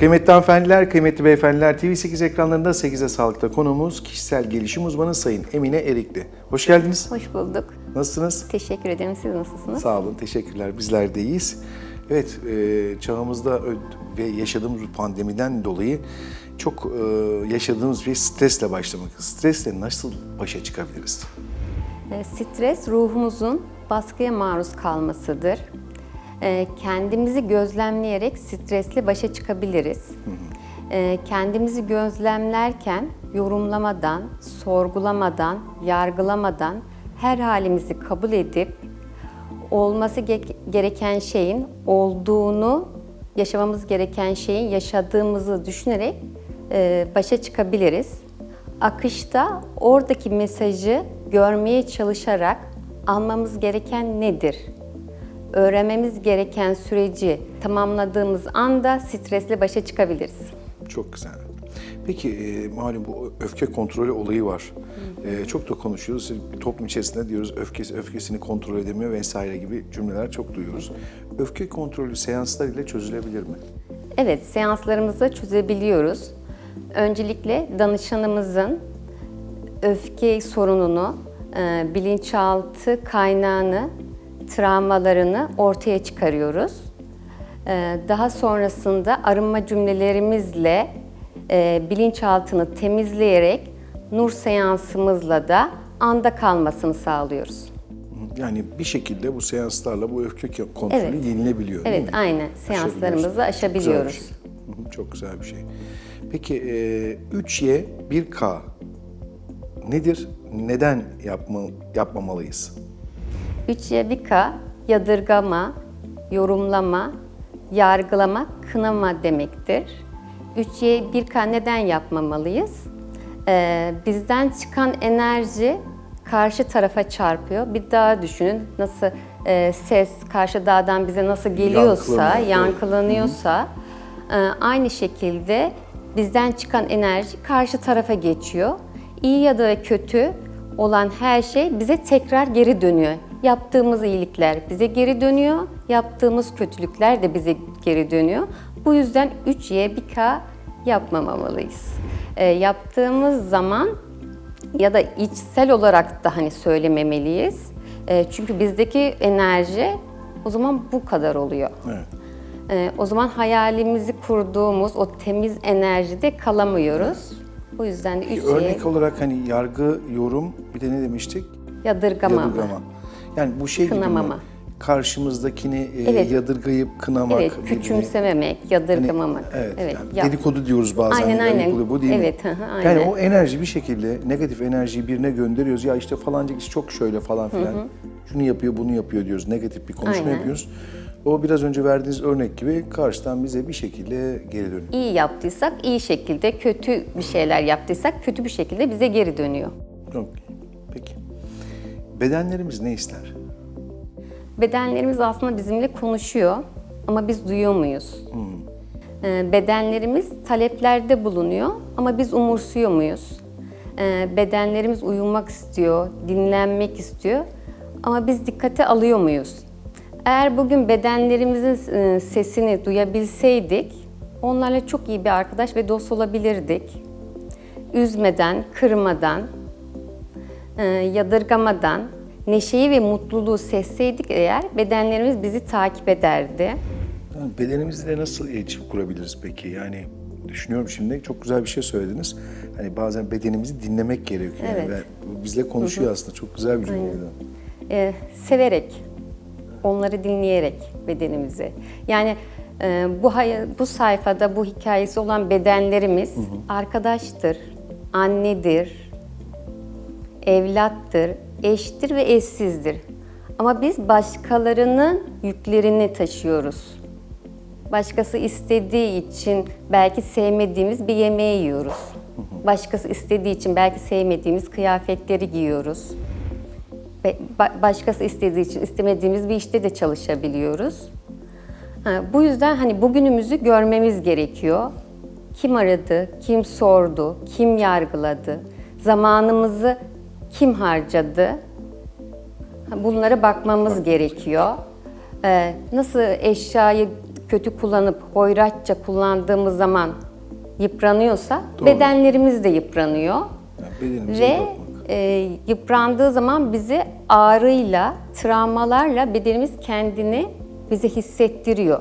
Kıymetli hanımefendiler, kıymetli beyefendiler, TV8 ekranlarında 8'e Sağlık'ta konuğumuz kişisel gelişim uzmanı Sayın Emine Erikli. Hoş geldiniz. Hoş bulduk. Nasılsınız? Teşekkür ederim. Siz nasılsınız? Sağ olun, teşekkürler. Bizler de iyiyiz. Evet, e, çağımızda ve yaşadığımız pandemiden dolayı çok e, yaşadığımız bir stresle başlamak. Stresle nasıl başa çıkabiliriz? E, Stres ruhumuzun baskıya maruz kalmasıdır. E, Kendimizi gözlemleyerek stresle başa çıkabiliriz. E, Kendimizi gözlemlerken yorumlamadan, sorgulamadan, yargılamadan her halimizi kabul edip olması ge- gereken şeyin olduğunu, yaşamamız gereken şeyin yaşadığımızı düşünerek e, başa çıkabiliriz. Akışta oradaki mesajı görmeye çalışarak almamız gereken nedir? Öğrenmemiz gereken süreci tamamladığımız anda stresle başa çıkabiliriz. Çok güzel. Peki e, malum bu öfke kontrolü olayı var. E, çok da konuşuyoruz. Toplum içerisinde diyoruz öfkesi öfkesini kontrol edemiyor vesaire gibi cümleler çok duyuyoruz. Öfke kontrolü seanslar ile çözülebilir mi? Evet, seanslarımızda çözebiliyoruz. Öncelikle danışanımızın öfke sorununu, e, bilinçaltı kaynağını, travmalarını ortaya çıkarıyoruz. E, Daha sonrasında arınma cümlelerimizle e, bilinçaltını temizleyerek nur seansımızla da anda kalmasını sağlıyoruz. Yani bir şekilde bu seanslarla bu öfke kontrolü Evet. yenilebiliyor değil Evet, mi? aynen. Seanslarımızı aşabiliyoruz. Güzel bir şey. Çok güzel bir şey. Peki e, 3Y 1K nedir? Neden yapma, yapmamalıyız? 3 K yadırgama, yorumlama, yargılama, kınama demektir. 3'ye 1K neden yapmamalıyız? Ee, bizden çıkan enerji karşı tarafa çarpıyor. Bir dağ düşünün nasıl e, ses karşı dağdan bize nasıl geliyorsa, Yankılanıyor, yankılanıyorsa e, aynı şekilde bizden çıkan enerji karşı tarafa geçiyor. İyi ya da kötü olan her şey bize tekrar geri dönüyor. Yaptığımız iyilikler bize geri dönüyor, yaptığımız kötülükler de bize geri dönüyor. Bu yüzden 3Y 1K yapmamamalıyız. E, yaptığımız zaman ya da içsel olarak da hani söylememeliyiz. E, çünkü bizdeki enerji o zaman bu kadar oluyor. Evet. Ee, o zaman hayalimizi kurduğumuz o temiz enerjide kalamıyoruz. Bu yüzden de üç Örnek olarak hani yargı, yorum bir de ne demiştik? yadırgama. Yadırgama. Yani bu şey gibi mi? Kınamama. Karşımızdakini e, Evet. yadırgayıp kınamak. Evet, küçümsememek, yadırgamamak. Hani, evet, yani yap- dedikodu diyoruz bazen. Aynen, yani aynen. yapılıyor, Bu değil mi? Evet, hı hı, Yani aynen. o enerji bir şekilde negatif enerjiyi birine gönderiyoruz. Ya işte falanca kişi çok şöyle falan filan. Şunu yapıyor, bunu yapıyor diyoruz. Negatif bir konuşma Aynen. yapıyoruz. O biraz önce verdiğiniz örnek gibi karşıdan bize bir şekilde geri dönüyor. İyi yaptıysak iyi şekilde, kötü bir şeyler yaptıysak kötü bir şekilde bize geri dönüyor. Yok. Bedenlerimiz ne ister? Bedenlerimiz aslında bizimle konuşuyor ama biz duyuyor muyuz? Ee, Bedenlerimiz taleplerde bulunuyor ama biz umursuyor muyuz? Ee, Bedenlerimiz uyumak istiyor, dinlenmek istiyor ama biz dikkate alıyor muyuz? Eğer bugün bedenlerimizin e, sesini duyabilseydik, onlarla çok iyi bir arkadaş ve dost olabilirdik. Üzmeden, kırmadan, yadırgamadan, neşeyi ve mutluluğu sesseydik eğer bedenlerimiz bizi takip ederdi. Yani bedenimizle nasıl iletişim kurabiliriz peki? Yani düşünüyorum şimdi çok güzel bir şey söylediniz. Hani bazen bedenimizi dinlemek gerekiyor. Yani Evet. ve bizle konuşuyor aslında. Çok güzel bir cümleydi. E, severek, onları dinleyerek bedenimizi. Yani e, bu bu sayfada bu hikayesi olan bedenlerimiz arkadaştır, annedir, evlattır, eştir ve eşsizdir. Ama biz başkalarının yüklerini taşıyoruz. Başkası istediği için belki sevmediğimiz bir yemeği yiyoruz. Başkası istediği için belki sevmediğimiz kıyafetleri giyiyoruz. Başkası istediği için istemediğimiz bir işte de çalışabiliyoruz. Bu yüzden hani bugünümüzü görmemiz gerekiyor. Kim aradı, kim sordu, kim yargıladı, zamanımızı kim harcadı? Ha, Bunlara bakmamız gerekiyor. Ee, nasıl eşyayı kötü kullanıp hoyratça kullandığımız zaman yıpranıyorsa Doğru. bedenlerimiz de yıpranıyor. Yani Ve e, yıprandığı zaman bizi ağrıyla, travmalarla bedenimiz kendini bize hissettiriyor.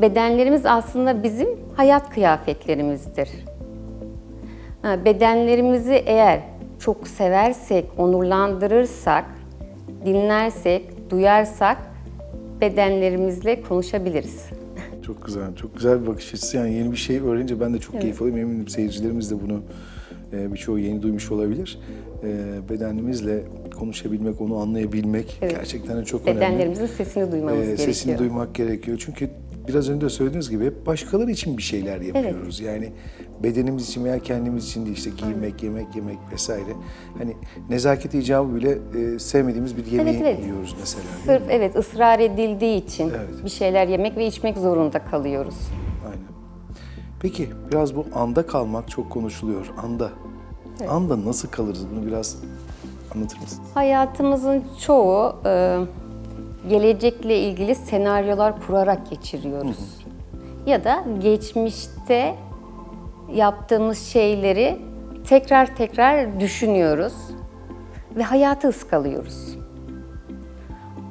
Bedenlerimiz aslında bizim hayat kıyafetlerimizdir. Ha, Bedenlerimizi eğer çok seversek, onurlandırırsak, dinlersek, duyarsak bedenlerimizle konuşabiliriz. Çok güzel, çok güzel bir bakış açısı. Yani yeni bir şey öğrenince ben de çok keyif alıyorum. Eminim seyircilerimiz de bunu e, birçoğu yeni duymuş olabilir. E, bedenimizle konuşabilmek, onu anlayabilmek Evet. gerçekten de çok önemli. Bedenlerimizin sesini duymamız Ee, gerekiyor. Sesini duymak gerekiyor. Çünkü biraz önce de söylediğiniz gibi hep başkaları için bir şeyler yapıyoruz. Yani bedenimiz için veya kendimiz için değil işte giymek, yemek, yemek vesaire. Hani nezaket icabı bile e, sevmediğimiz bir yemeği Evet, evet. yiyoruz mesela. Sırf evet ısrar edildiği için Evet. bir şeyler yemek ve içmek zorunda kalıyoruz. Aynen. Peki biraz bu anda kalmak çok konuşuluyor. Anda. Anda nasıl kalırız? Bunu biraz anlatır mısın? Hayatımızın çoğu e, gelecekle ilgili senaryolar kurarak geçiriyoruz. Ya da geçmişte yaptığımız şeyleri tekrar tekrar düşünüyoruz ve hayatı ıskalıyoruz.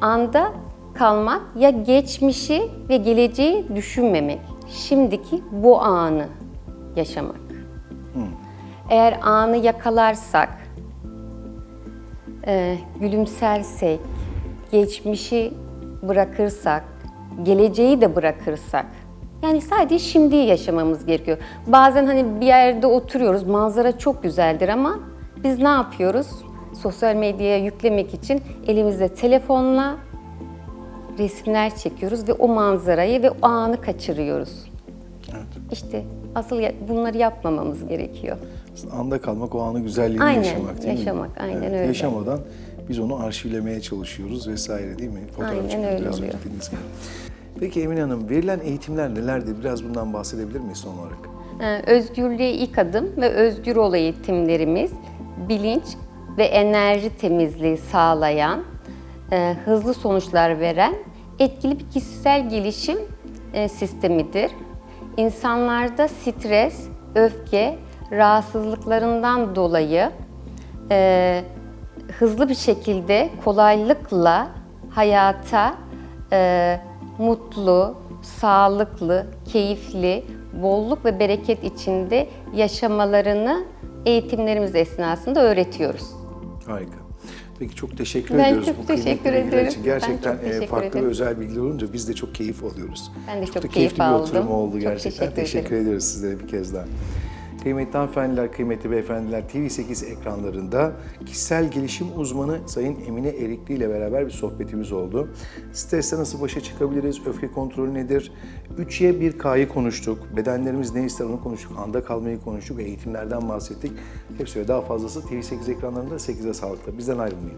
Anda kalmak ya geçmişi ve geleceği düşünmemek, şimdiki bu anı yaşamak. Eğer anı yakalarsak, e, gülümsersek, geçmişi bırakırsak, geleceği de bırakırsak, yani sadece şimdiyi yaşamamız gerekiyor. Bazen hani bir yerde oturuyoruz, manzara çok güzeldir ama biz ne yapıyoruz? Sosyal medyaya yüklemek için elimizde telefonla resimler çekiyoruz ve o manzarayı ve o anı kaçırıyoruz. Evet. İşte asıl bunları yapmamamız gerekiyor. Anda kalmak, o anı güzelliğini Aynen, yaşamak değil mi? yaşamak, aynen öyle. Yaşamadan biz onu arşivlemeye çalışıyoruz vesaire değil mi? Fotoğraf Aynen öyle biraz oluyor. gibi. Peki Emine Hanım, verilen eğitimler nelerdir? Biraz bundan bahsedebilir miyiz son olarak? Ee, Özgürlüğe ilk adım ve özgür ol eğitimlerimiz bilinç ve enerji temizliği sağlayan, e, hızlı sonuçlar veren etkili bir kişisel gelişim e, sistemidir. İnsanlarda stres, öfke, rahatsızlıklarından dolayı e, hızlı bir şekilde kolaylıkla hayata e, mutlu, sağlıklı, keyifli, bolluk ve bereket içinde yaşamalarını eğitimlerimiz esnasında öğretiyoruz. Harika. Peki çok teşekkür Ben ediyoruz çok bu teşekkür ederim. için. Ben Gerçekten çok e, teşekkür farklı ederim. ve özel bilgiler olunca biz de çok keyif alıyoruz. Ben de çok da keyif keyifli aldım. bir oturum oldu Çok gerçekten. teşekkür ederim. ediyoruz sizlere bir kez daha. Kıymetli hanımefendiler, kıymetli beyefendiler TV8 ekranlarında kişisel gelişim uzmanı Sayın Emine Erikli ile beraber bir sohbetimiz oldu. Stresle nasıl başa çıkabiliriz, öfke kontrolü nedir? 3Y 1K'yı konuştuk, bedenlerimiz ne ister onu konuştuk, anda kalmayı konuştuk, eğitimlerden bahsettik. Hepsi ve daha fazlası TV8 ekranlarında 8'e sağlıkla. Bizden ayrılmayın.